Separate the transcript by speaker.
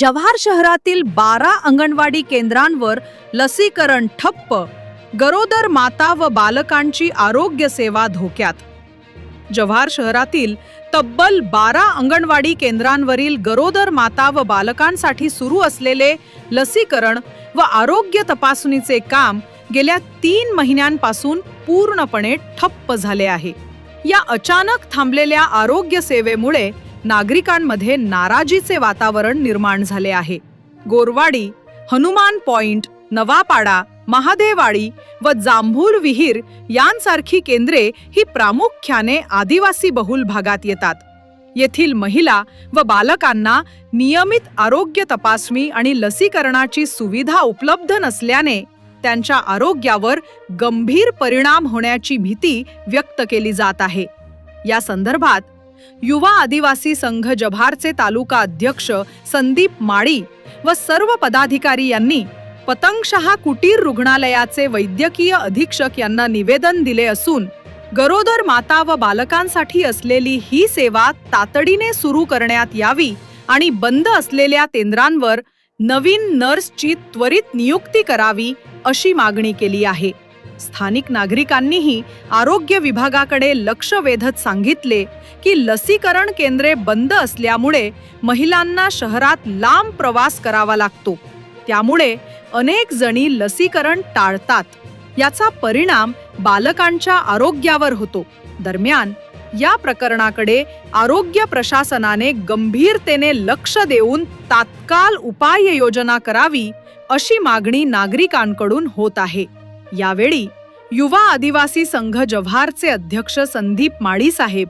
Speaker 1: जव्हार शहरातील बारा अंगणवाडी केंद्रांवर लसीकरण ठप्प गरोदर माता व बालकांची आरोग्य सेवा धोक्यात. जव्हार शहरातील तब्बल बारा अंगणवाडी केंद्रांवरील गरोदर माता व बालकांसाठी सुरू असलेले लसीकरण व आरोग्य तपासणीचे काम गेल्या तीन महिन्यांपासून पूर्णपणे ठप्प झाले आहे. या अचानक थांबलेल्या आरोग्य सेवेमुळे नागरिकांमध्ये नाराजीचे वातावरण निर्माण झाले आहे. गोरवाडी हनुमान पॉइंट नवापाडा महादेवाडी व जांभूर विहीर यांसारखी केंद्रे ही प्रामुख्याने आदिवासी बहुल भागात येतात. येथील महिला व बालकांना नियमित आरोग्य तपासणी आणि लसीकरणाची सुविधा उपलब्ध नसल्याने त्यांच्या आरोग्यावर गंभीर परिणाम होण्याची भीती व्यक्त केली जात आहे. या संदर्भात युवा आदिवासी संघ जभारचे तालुका अध्यक्ष संदीप माळी व सर्व पदाधिकारी यांनी पतंगशहा कुटीर रुग्णालयाचे वैद्यकीय अधीक्षक यांना निवेदन दिले असून गरोदर माता व बालकांसाठी असलेली ही सेवा तातडीने सुरू करण्यात यावी आणि बंद असलेल्या केंद्रांवर नवीन नर्सची त्वरित नियुक्ती करावी अशी मागणी केली आहे. स्थानिक नागरिकांनीही आरोग्य विभागाकडे लक्ष वेधत सांगितले की लसीकरण केंद्रे बंद असल्यामुळे महिलांना शहरात लांब प्रवास करावा लागतो. त्यामुळे अनेक जणी लसीकरण टाळतात. याचा परिणाम बालकांच्या आरोग्यावर होतो. दरम्यान या प्रकरणाकडे आरोग्य प्रशासनाने गंभीरतेने लक्ष देऊन तात्काळ उपाययोजना करावी अशी मागणी नागरिकांकडून होत आहे. यावेळी युवा आदिवासी संघ जव्हारचे अध्यक्ष संदीप माळीसाहेब